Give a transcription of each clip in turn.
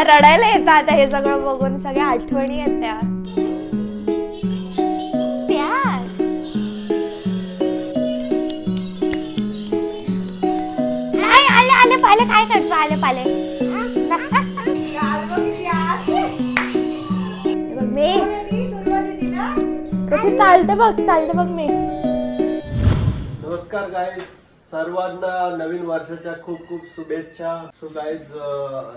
मला रडायला येतं आता हे सगळं बघून सगळ्या आठवणी येत्या प्यार. आय, आले आले पाले काय करतो? आले पाले बघ मी कशी चालते बघ चालते बघ मी. नमस्कार गाईज सर्वांना नवीन वर्षाच्या खूप खूप शुभेच्छा. सो गाईज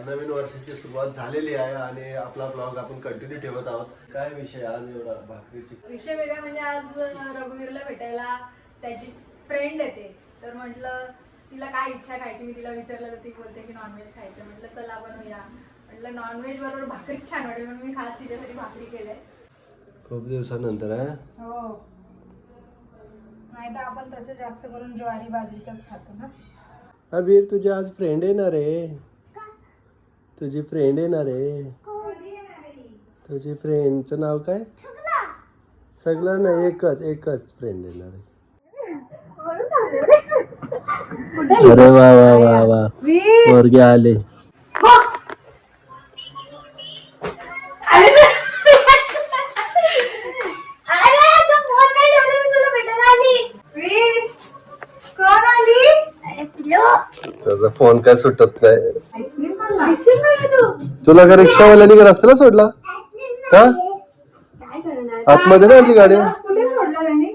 नवीन वर्षाची सुरुवात झालेली आहे आणि आपला ब्लॉग आपण कंटिन्यू ठेवत आहोत. काय विषय आज एवढा भाकरीची? विषय वेगळा म्हणजे आज रघुवीरला भेटायला त्याची फ्रेंड येते. तर म्हटलं तिला काय इच्छा खायची? मी तिला विचारलं तर ती बोलते की नॉनव्हेज खायचं. म्हटलं चला बनवूया. म्हटलं नॉनव्हेज बरोबर भाकरी छान वाटेल म्हणून मी खास तिच्यासाठी भाकरी केलंय. खूप दिवसानंतर आहे हो. नाही तर आपण तसं जास्त करून ज्वारी बाजरीच्याच खातो ना. अबीर तुझी आज फ्रेंड येणार आहे. तुझी फ्रेंड येणार आहे. तुझी फ्रेंडचं नाव काय? सगळं नाही एकच एकच फ्रेंड येणार आहे. अरे वा वा वा वा. पोरगे आले. तुझा फोन काय सुटत नाही. तुला का रिक्षावाल्याने का रस्त्याला सोडला? का? आतमध्ये ना आली गाडी? कुठे सोडला त्याने?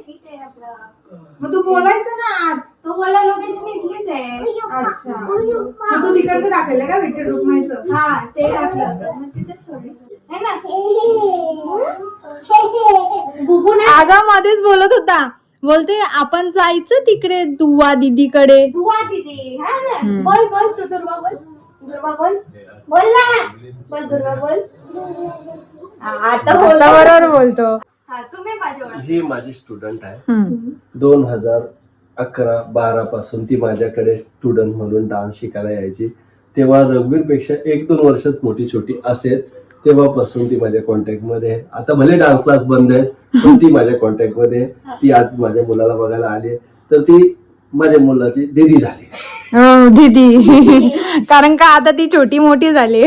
मग तू बोलायचं ना आत. तो मला लोकेशन इथलीच आहे. अच्छा. मग तू तिकडचं टाकलेलं का विठ्ठल रुक्माईचं हा ते टाकलं होतं. मग तिथेच सोडलं. है ना? आगा मध्येच बोलत होता. बोलते आपण जायचं तिकडे दुवा दीदीकडे. दुवा दीदी हा ना बोल बोल तू दुर्वा बोल. दुर्वा बोल. बोल ना. बोल दुर्वा बोल. आता बोल बरोबर बोलतो. हा तुम्ही माझी ओळख. ही माझी स्टुडंट आहे. दोन हजार अकरा बारा पासून ती माझ्याकडे स्टुडंट म्हणून डान्स शिकायला यायची. तेव्हा रघुवीरपेक्षा एक दोन वर्षात मोठी छोटी असेल तेव्हापासून ती माझ्या कॉन्टॅक्टमध्ये आहे. आता भले डान्स क्लास बंद आहे पण ती माझ्या कॉन्टॅक्टमध्ये आहे. ती आज माझ्या मुलाला बघायला आली. तर ती माझ्या मुलाची दिदी झाली. हो दीदी. कारण का आता ती छोटी मोठी झाली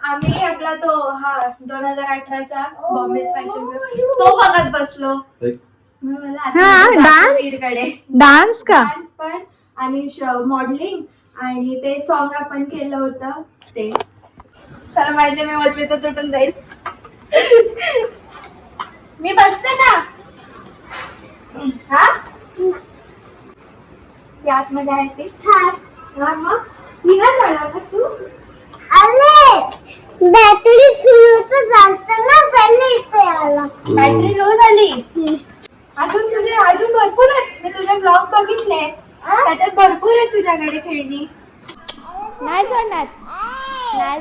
आम्ही आपला तो हा दोन हजार अठराचा बॉम्बे फॅशन तो बघत बसलो. हा, dance? वीरकडे डान्स का? डान्स पण आणि मॉडेलिंग आणि ते सॉन्ग आपण केलं होतं ते. तर माहिती मी बसले तर तुटून जाईल. मी बसते ना. हा? यात मध्ये आहे ते. हा मग? निघा का तू? बॅटरी सुरूच असतं ना पहिले इथे आला बॅटरी लो झाली. अजून तुझे अजून भरपूर आहेत. मी तुझे ब्लॉग बघितले. त्याच्यात भरपूर आहे तुझ्याकडे खेळणी. नाही सोडणार. नाही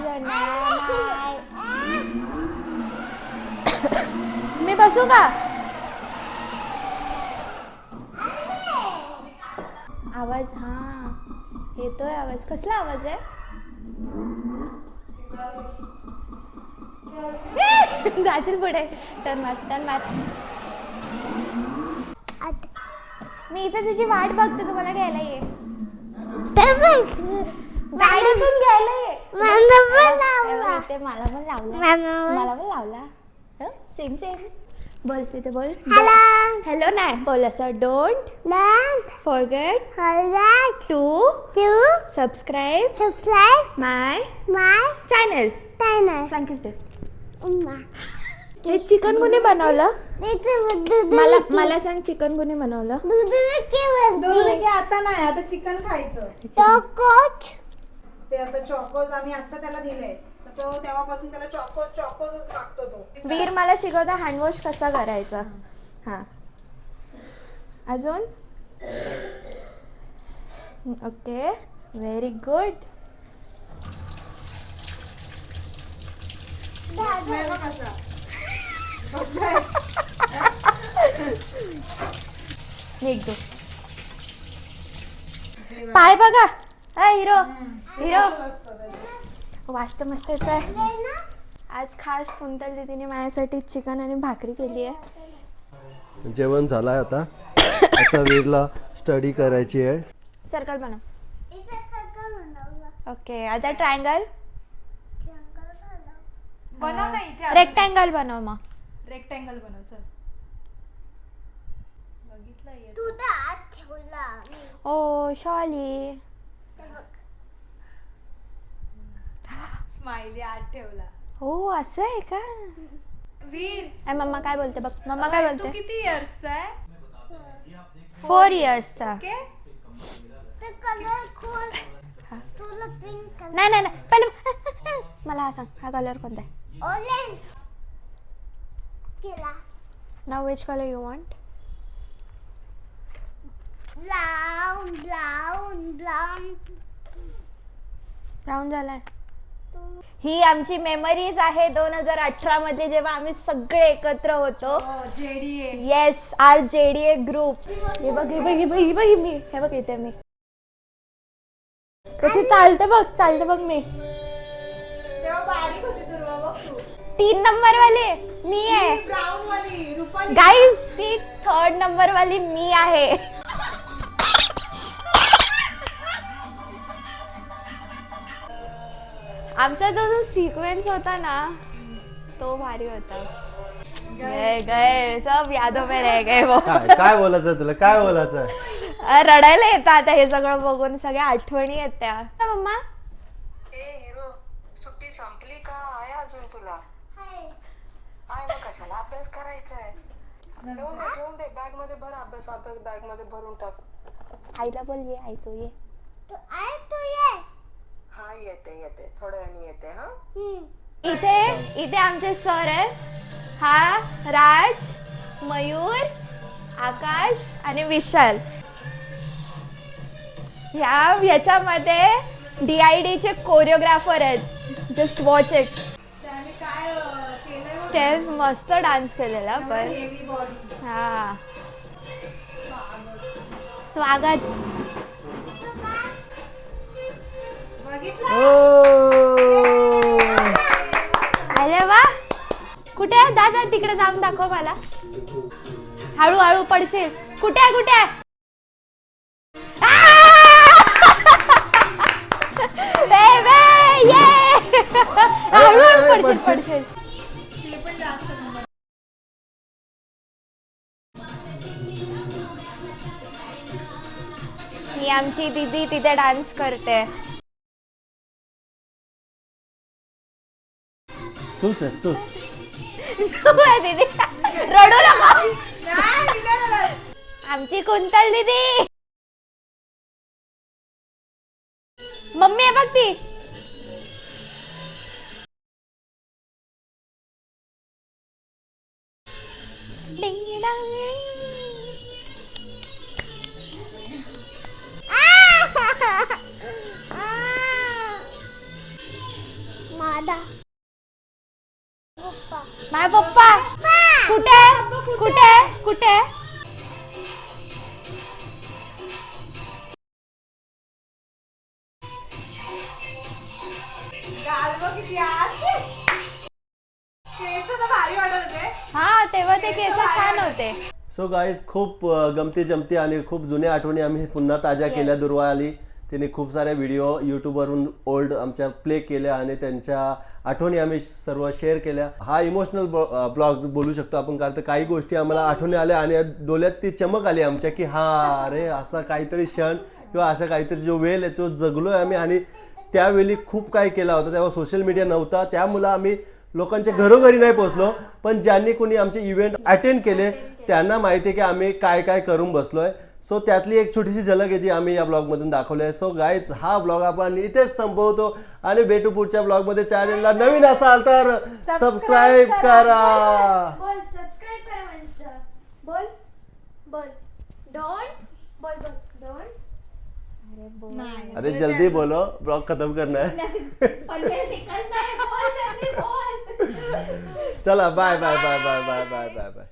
मी बसू का? आवाज हा. येतोय आवाज. कसला आवाज आहे? जाशील पुढे. टर्न मार टर्न मार. मी इथे तुझी वाट बघते तुम्हाला घ्यायला ये. गाडीतून घ्यायला ये. मला पण हे लावला. इथे मला पण लावला मला पण. लावला सेम सेम बोल तिथे बोल हॅलो हॅलो नाही बोल असं don't Don't forget forget to to subscribe subscribe my my channel channel. फ्लँकीस दे हे चिकन कोणी बनवलं मला मला सांग चिकन कोणी बनवलं दूध आता नाही आता चिकन खायचं ते आता चॉकोज आम्ही आता त्याला तर तो तेव्हापासून त्याला चॉकोज चॉकोजच मागतो तो. वीर मला शिकवता हँडवॉश कसा करायचा? हां. अजून? ओके व्हेरी गुड दो पाय बघा. अ हिरो. हिरो वाजत मस्त येत आहे आज खास कुंतल दीदीने माझ्यासाठी चिकन आणि भाकरी केली आहे. जेवण झालंय आता. आता वीरला स्टडी करायची आहे. सर्कल बनव. ओके आता ट्रायंगल बनव. ना इथे रेक्टँगल बनव मग. रेक्टँगल बनव चल. बघितलं. ओ शॉली हे बघ. स्माइली आत ठेवला. हो असं आहे का? वीर. मम्मा काय बोलते? बघ मम्मा काय तू बोलते? किती इयर्सचा आहे? फोर इयर्सचा ओके? ते कलर खोल तुला पिंक कलर नाही नाही नाही पहिले मला हा सांग हा कलर कोणता आहे? ऑरेंज केला. नाव which colour you want brown brown brown round झालाय. ही आमची मेमरीज आहे दोन हजार अठरा मध्ये जेव्हा आम्ही सगळे एकत्र होतो. Yes R J D A group हे बघ हे बघ हे बघ हे बघ मी. हे बघ इथे मी. कशी चालते बघ चालते बघ मी. तीन नंबर वाले मी आहे गाईज ती थर्ड नंबर वाली मी आहे. आमचा जो जो सिक्वेन्स होता ना तो भारी होता. गए गए सब यादों में रह गए वो. काय काय बोलायचं तुला? काय बोलायचं? रडायला येतं आता हे सगळं बघून सगळ्या आठवणी येत्या. मम्मा. ए हिरो सुट्टी संपली का? आहे अजून तुला? आहे मग कशाला अभ्यास करायचा आहे ठेवून दे ठेवून दे. बॅगमध्ये भर अभ्यास अभ्यास बॅगमध्ये भरून टाक. आईला बोल ये आई तू ये. तू आहे? तू ये हा येते येते. थोड्या वेळाने येते हा? हम्म. इथे इथे आमचे सर आहेत. हा राज मयूर आकाश आणि विशाल. ह्या ह्याच्यामध्ये डी आय डीचे कोरिओग्राफर आहेत. जस्ट वॉच इट त्याने काय अं, केलंय स्टेप मस्त डान्स केलेला पण. हेवी बॉडी हा. स्वागत. बघितलं? अरे वा. कुठे आहे? दादा तिकडे जाऊन दाखव मला. हळूहळू पडशील. कुठे आहे कुठे आहे? पडशील पडशील. ही आमची दीदी तिथे डान्स करते. तूच आहेस तूच. दीदी. रडू नको. आमची कुंतल दीदी. मम्मी आहे बघ ती. छान होते. सो गाईज खूप गमती जमती आणि खूप जुन्या आठवणी आम्ही पुन्हा ताज्या केल्या. दुर्वा आली. तिने खूप साऱ्या व्हिडिओ यूट्यूबवरून ओल्ड आमच्या प्ले केल्या आणि त्यांच्या आठवणी आम्ही सर्व शेअर केल्या. हा इमोशनल ब्लॉग बोलू शकतो आपण कारण तर काही गोष्टी आम्हाला आठवणी आल्या आणि डोळ्यात ती चमक आली आमच्या की हा अरे असा काहीतरी क्षण किंवा असा काहीतरी जो वेळ आहे तो जगलोय आम्ही. आणि त्यावेळी खूप काही केला होता. तेव्हा सोशल मीडिया नव्हता. त्यामुळं आम्ही लोकांच्या घरोघरी नाही पोहोचलो पण ज्यांनी कोणी आमचे इव्हेंट अटेंड केले त्यांना माहिती आहे की आम्ही काय काय करून बसलोय. सो त्यातली एक छोटीशी झलक आहे जी आम्ही या ब्लॉगमधून दाखवली आहे. सो गाईज हा ब्लॉग आपण इथेच संपवतो आणि भेटू पुढच्या ब्लॉगमध्ये चॅनलला नवीन असाल तर सबस्क्राईब करा. बोल सबस्क्राईब करा म्हणतं बोल बोल. डोंट बोल बोल. डोंट अरे जल्दी बोलो. ब्लॉग खत्म करना है पनवेल निकलना है बोल जल्दी बोल. चला bye bye bye bye bye bye bye bye